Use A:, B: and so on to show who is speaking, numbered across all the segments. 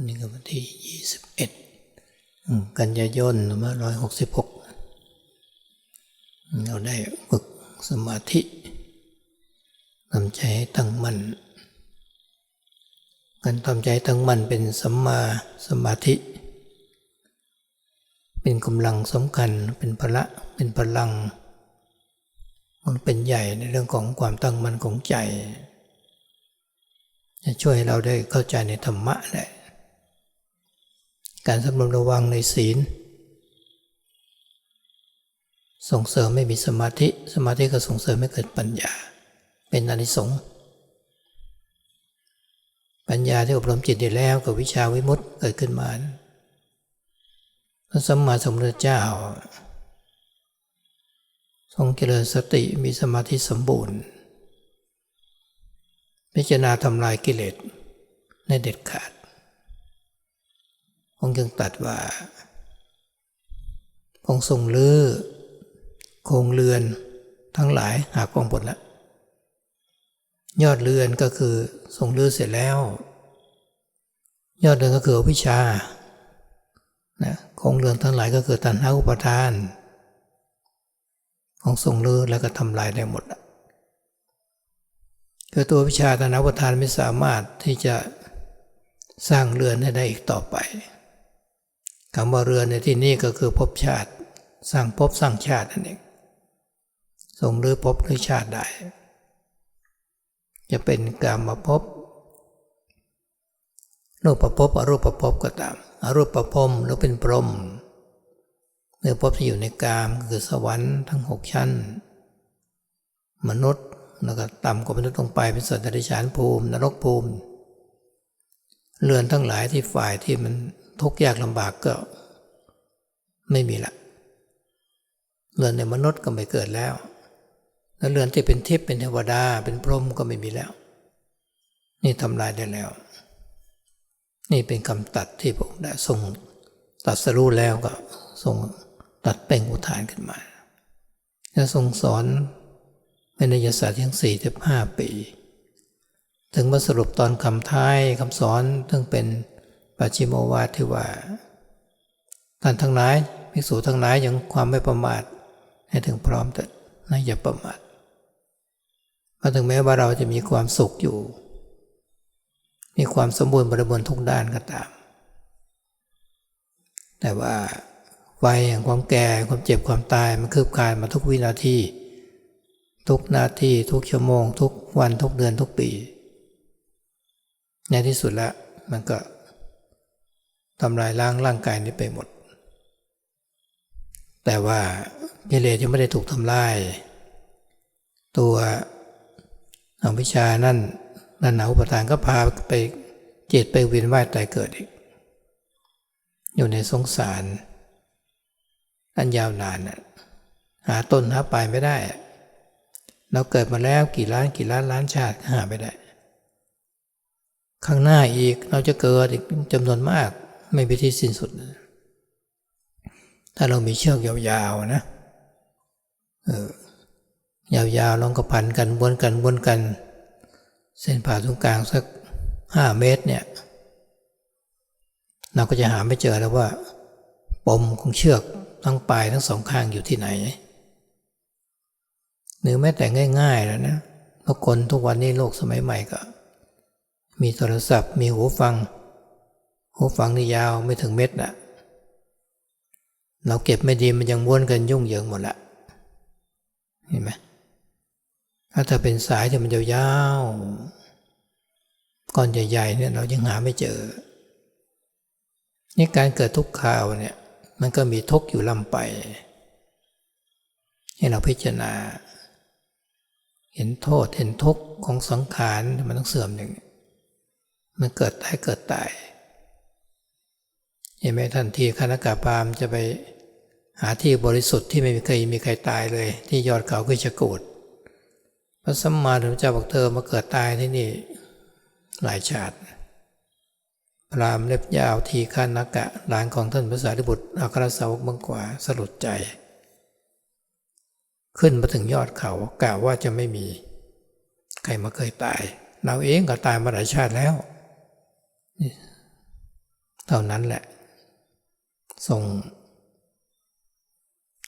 A: วันนี้ก็วันที่ยี่สิบเอ็ดกันยายนสองพันร้อยหกสิบหกเราได้ฝึกสมาธิทำใจให้ตั้งมั่นการทำใจตั้งมั่นเป็นสัมมาสมาธิ เป็นกำลังสำคัญเป็นพละเป็นพลัง มันเป็นใหญ่ในเรื่องของความตั้งมั่นของใจจะช่วยเราได้เข้าใจในธรรมะได้ การสำรวมระวังในศีล ส่งเสริมไม่มีสมาธิ สมาธิก็ส่งเสริมให้เกิดปัญญา เป็นอนิสงส์ปัญญาที่อบรมจิตได้แล้วกับวิชาวิมุตติเกิดขึ้นมาพระสัมมาสัมพุทธเจ้า ทรงเจริญสติมีสมาธิสมบูรณ์ พิจารณาทำลายกิเลสในเด็ดขาด องค์จึงตัดว่า องค์ทรงลื้อโครงเรือนทั้งหลายหากองผลละยอดเรือนก็คือทรงลื้อเสร็จแล้ว ยอดเรือนก็คือวิชานะโครงเรือนทั้งหลายก็คือตัณหาอุปทาน ของทรงลื้อแล้วก็ทำลายได้หมดละคือตัววิชาตัณหาอุปทานไม่สามารถที่จะสร้างเรือนให้ได้อีกต่อไป คำว่าเรือนในที่นี้ก็คือภพชาติ สร้างภพสร้างชาตินั่นเองทรงหรือภพหรือชาติได้ จะเป็นกรรมภพรูปภพอรูปภพก็ตามอรูปภพหรือเป็นพรหมเมื่อภพที่อยู่ในกามคือสวรรค์ทั้งหกชั้น มนุษย์แล้วก็ต่ำกว่ามนุษย์ลงไปเป็นสัตว์เดรัจฉานภูมิ นรกภูมิ เรือนทั้งหลายที่ฝ่ายที่มัน ทุกข์ยากลำบากก็ไม่มีละเรือนในมนุษย์ก็ไม่เกิดแล้วแล้วเรือนที่เป็นทิพย์เป็นเทวดา เป็นพรหมก็ไม่มีแล้ว นี่ทำลายได้แล้ว นี่เป็นคำตัดที่ผมได้ทรงตัดสรู้แล้วก็ทรงตัดเป่งอุทานขึ้นมาและทรงสอนเป็นนิยศาสตร์ทั้งสี่สิบห้าปี ถึงมาสรุปตอนคำท้ายคำสอนซึ่งเป็น ปัจฉิมวาทที่ว่าท่านทั้งหลายภิกษุทั้งหลายยังความไม่ประมาทให้ถึงพร้อมแต่นะอย่าประมาทเพราถึงแม้ว่าเราจะมีความสุขอยู่ มีความสมบูรณ์บริบูรณ์ทุกด้านก็ตาม แต่ว่าวัยแห่งความแก่ความเจ็บความตายมันคืบคลานมาทุกวินาที ทุกนาทีทุกชั่วโมง ทุกวันทุกเดือนทุกปี ในที่สุดล้วมันก็ ทำลายล้างร่างกายนี้ไปหมด แต่ว่ากิเลสยังไม่ได้ถูกทำลาย ตัวอวิชานั่นนั่นหนาอุปทานก็พาไปเจตไปเวียนว่ายตายเกิดอีก อยู่ในสงสาร อันยาวนานหาต้นหาปลายไม่ได้ เราเกิดมาแล้วกี่ล้านกี่ล้านล้านชาติหาไม่ได้ ข้างหน้าอีกเราจะเกิดอีกจำนวนมาก ไม่มีที่สิ้นสุด ถ้าเรามีเชือกยาวๆนะเออยาวๆลองกระพันกันวนกันวนกัน เส้นผ่าตรงกลางสักห้าเมตรเนี่ย เราก็จะหาไม่เจอแล้วว่า ปมของเชือกทั้งปลายทั้งสองข้างอยู่ที่ไหนหรือแม้แต่ง่ายๆแล้วนะทุกคนทุกวันนี้โลกสมัยใหม่ก็ มีโทรศัพท์มีหูฟัง หูฟังนี่ยาวไม่ถึงเม็ดนะเราเก็บไม่ดีมันยังวนกันยุ่งเหยิงหมดละเห็นไหมถ้าถ้าเป็นสายที่มันยาวๆก้อนใหญ่ๆเนี่ยเรายังหาไม่เจอ นี่การเกิดทุกข่าวเนี่ย มันก็มีทุกอยู่ลำไป ให้เราพิจารณา เห็นโทษเห็นทุกข์ของสังขารมันต้องเสื่อมอย่างนี้มันเกิดตายเกิดตาย เห็นไหมท่านที่คณะกาพามจะไปหาที่บริสุทธิ์ที่ไม่มีใครมีใครตายเลย ที่ยอดเขาคือชกูดพระสัมมาสัมพุทธเจ้าบอกเธอมาเกิดตายที่นี่ หลายชาติ พรามเล็บยาวทีขานักะหลานของท่านพระสารีบุตรอัครสาวกบังกว่าสลดใจ ขึ้นมาถึงยอดเขากล่าวว่าจะไม่มี ใครมาเคยตาย เราเองก็ตายมาหลายชาติแล้ว เท่านั้นแหละ ทรง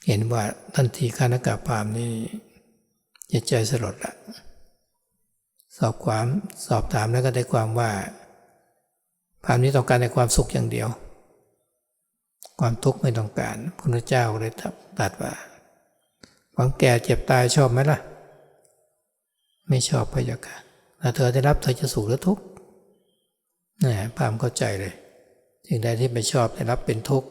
A: เห็นว่าทันทีคานกาพามนี่จิตใจสลดละสอบความสอบถามแล้วก็ได้ความว่าพามนี้ต้องการในความสุขอย่างเดียว ความทุกข์ไม่ต้องการพระพุทธเจ้าเลยตรัสว่าความแก่เจ็บตายชอบไหมล่ะ ไม่ชอบพระยาค่ะถ้าเธอได้รับเธอจะสุขหรือทุกข์นี่พามเข้าใจเลยสิ่งใดที่ไม่ชอบได้รับเป็นทุกข์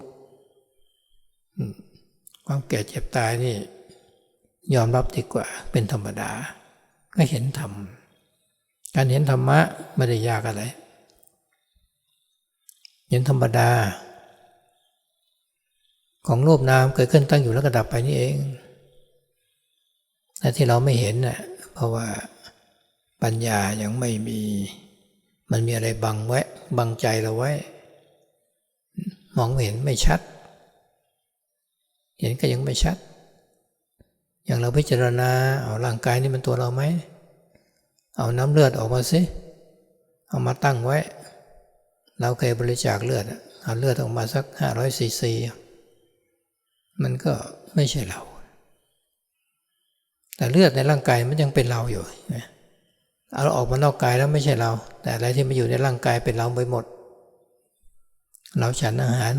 A: ความแก่เจ็บตายนี่ ยอมรับดีกว่า เป็นธรรมดา ก็เห็นธรรม การเห็นธรรมะไม่ได้ยากอะไร เห็นธรรมดา ของรูปนามเกิดขึ้นตั้งอยู่แล้วก็ดับไปนี่เองแต่ที่เราไม่เห็นน่ะเพราะว่าปัญญายังไม่มี มันมีอะไรบังไว้ บังใจเราไว้ มองไม่เห็นไม่ชัด เห็นก็ยังไม่ชัด อย่างเราพิจารณาเอาร่างกายนี่มันตัวเราไหม เอาน้ำเลือดออกมาสิ เอามาตั้งไว้ เราเคยบริจาคเลือดเอาเลือดออกมาสักห้าร้อยซีซีมันก็ไม่ใช่เรา แต่เลือดในร่างกายมันยังเป็นเราอยู่เอาออกมานอกกายแล้วไม่ใช่เรา แต่อะไรที่มาอยู่ในร่างกายเป็นเราไปหมด เราฉันอาหาร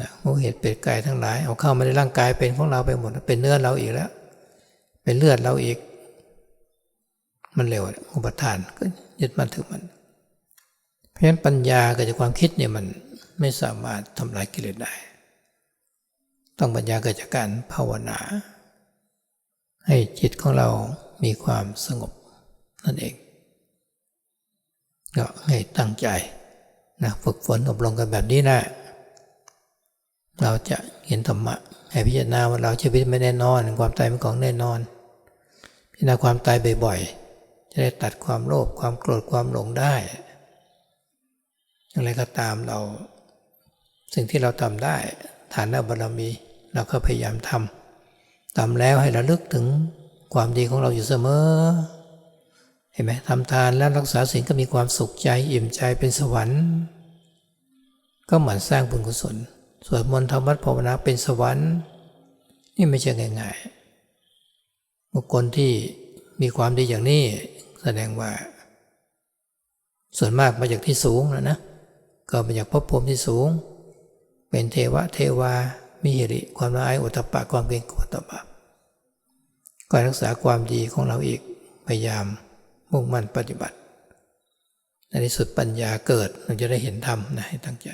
A: นะหมูเห็ดเป็ดไก่ทั้งหลาย เอาเข้ามาในร่างกายเป็นของเราไปหมด เป็นเนื้อเราอีกแล้ว เป็นเลือดเราอีก มันเร็วอุปทานก็ยึดมันถึงมัน เพราะฉะนั้นปัญญากับความคิดเนี่ยมันไม่สามารถทำลายกิเลสได้ ต้องปัญญาเกิดจากการภาวนา ให้จิตของเรามีความสงบนั่นเอง ก็ให้ตั้งใจนะฝึกฝนอบรมกันแบบนี้นะ เราจะเห็นธรรมะให้พิจารณาว่าเราชีวิตไม่แน่นอน ความตายเป็นของแน่นอน พิจารณาความตายบ่อยๆ จะได้ตัดความโลภความโกรธความหลงได้อย่างไรก็ตามเรา สิ่งที่เราทำได้ฐานบารรมีเราก็พยายามทำทำแล้วให้ระลึกถึงความดีของเราอยู่เสมอ เห็นไหมทำทานแล้วรักษาศีลก็มีความสุขใจอิ่มใจเป็นสวรรค์ ก็เหมือนสร้างบุญกุศล สวดมนต์ทำวัดภาวนาเป็นสวรรค์ นี่ไม่ใช่ง่ายๆบุคคลที่มีความดีอย่างนี้แสดงว่า ส่วนมากมาจากที่สูงนะนะก็มาจากภพภูมิที่สูง เป็นเทวะเทวามีหิริความละอายอุตตปะความเกรงกลัวต่อบาปก็รักษาความดีของเราอีกพยายามมุ่งมั่นปฏิบัติในที่สุดปัญญาเกิดเราจะได้เห็นธรรมนะให้ตั้งใจ